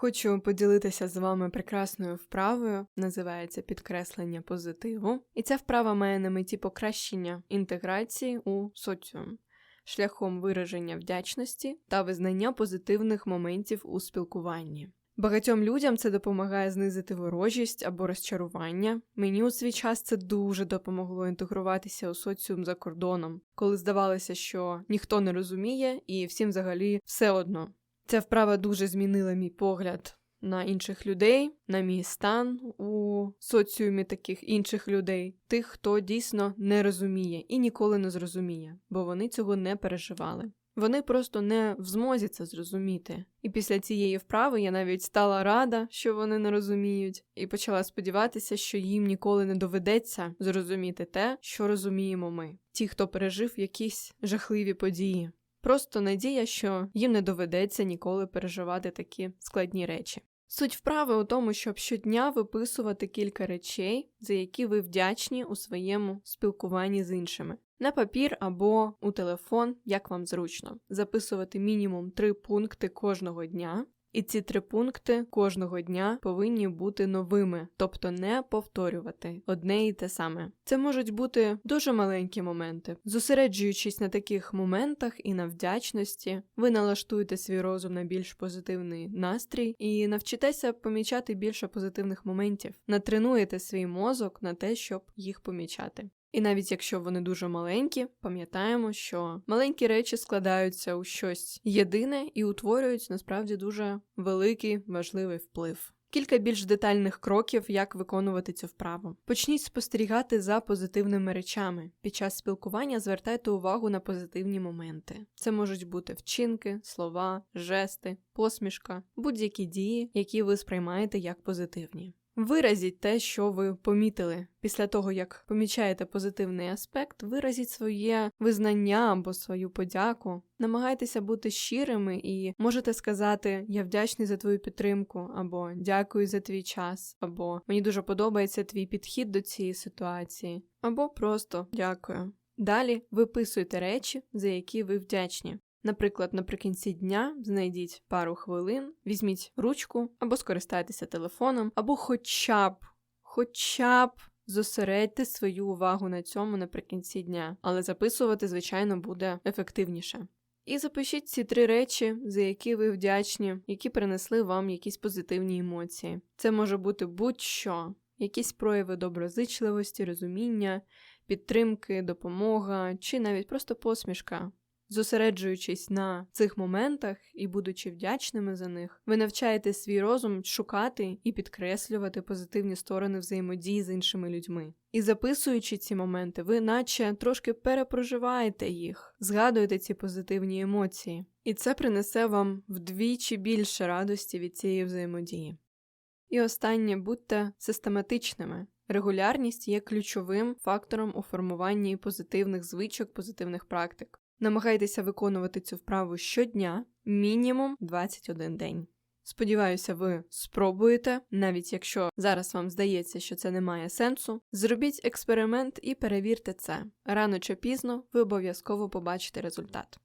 Хочу поділитися з вами прекрасною вправою, називається підкреслення позитиву, і ця вправа має на меті покращення інтеграції у соціум шляхом вираження вдячності та визнання позитивних моментів у спілкуванні. Багатьом людям це допомагає знизити ворожість або розчарування. Мені у свій час це дуже допомогло інтегруватися у соціум за кордоном, коли здавалося, що ніхто не розуміє і всім взагалі все одно. Ця вправа дуже змінила мій погляд на інших людей, на мій стан у соціумі таких інших людей, тих, хто дійсно не розуміє і ніколи не зрозуміє, бо вони цього не переживали. Вони просто не в змозі це зрозуміти. І після цієї вправи я навіть стала рада, що вони не розуміють, і почала сподіватися, що їм ніколи не доведеться зрозуміти те, що розуміємо ми, ті, хто пережив якісь жахливі події. Просто надія, що їм не доведеться ніколи переживати такі складні речі. Суть вправи у тому, щоб щодня виписувати кілька речей, за які ви вдячні у своєму спілкуванні з іншими. На папір або у телефон, як вам зручно, записувати мінімум три пункти кожного дня, і ці три пункти кожного дня повинні бути новими, тобто не повторювати одне і те саме. Це можуть бути дуже маленькі моменти. Зосереджуючись на таких моментах і на вдячності, ви налаштуєте свій розум на більш позитивний настрій і навчитеся помічати більше позитивних моментів, натренуєте свій мозок на те, щоб їх помічати. І навіть якщо вони дуже маленькі, пам'ятаємо, що маленькі речі складаються у щось єдине і утворюють насправді дуже великий важливий вплив. Кілька більш детальних кроків, як виконувати цю вправу. Почніть спостерігати за позитивними речами. Під час спілкування звертайте увагу на позитивні моменти. Це можуть бути вчинки, слова, жести, посмішка, будь-які дії, які ви сприймаєте як позитивні. Виразіть те, що ви помітили. Після того, як помічаєте позитивний аспект, виразіть своє визнання або свою подяку. Намагайтеся бути щирими і можете сказати Я вдячний за твою підтримку, або дякую за твій час, або мені дуже подобається твій підхід до цієї ситуації, або просто дякую. Далі виписуйте речі, за які ви вдячні. Наприклад, наприкінці дня знайдіть пару хвилин, візьміть ручку або скористайтеся телефоном, або хоча б, хоча б зосередьте свою увагу на цьому наприкінці дня, але записувати, звичайно, буде ефективніше. І запишіть ці три речі, за які ви вдячні, які принесли вам якісь позитивні емоції. Це може бути будь-що, якісь прояви доброзичливості, розуміння, підтримки, допомога чи навіть просто посмішка. Зосереджуючись на цих моментах і будучи вдячними за них, ви навчаєте свій розум шукати і підкреслювати позитивні сторони взаємодії з іншими людьми. І записуючи ці моменти, ви наче трошки перепроживаєте їх, згадуєте ці позитивні емоції, і це принесе вам вдвічі більше радості від цієї взаємодії. І останнє будьте систематичними. Регулярність є ключовим фактором у формуванні позитивних звичок, позитивних практик. Намагайтеся виконувати цю вправу щодня, мінімум 21 день. Сподіваюся, ви спробуєте, навіть якщо зараз вам здається, що це не має сенсу. Зробіть експеримент і перевірте це. Рано чи пізно ви обов'язково побачите результат.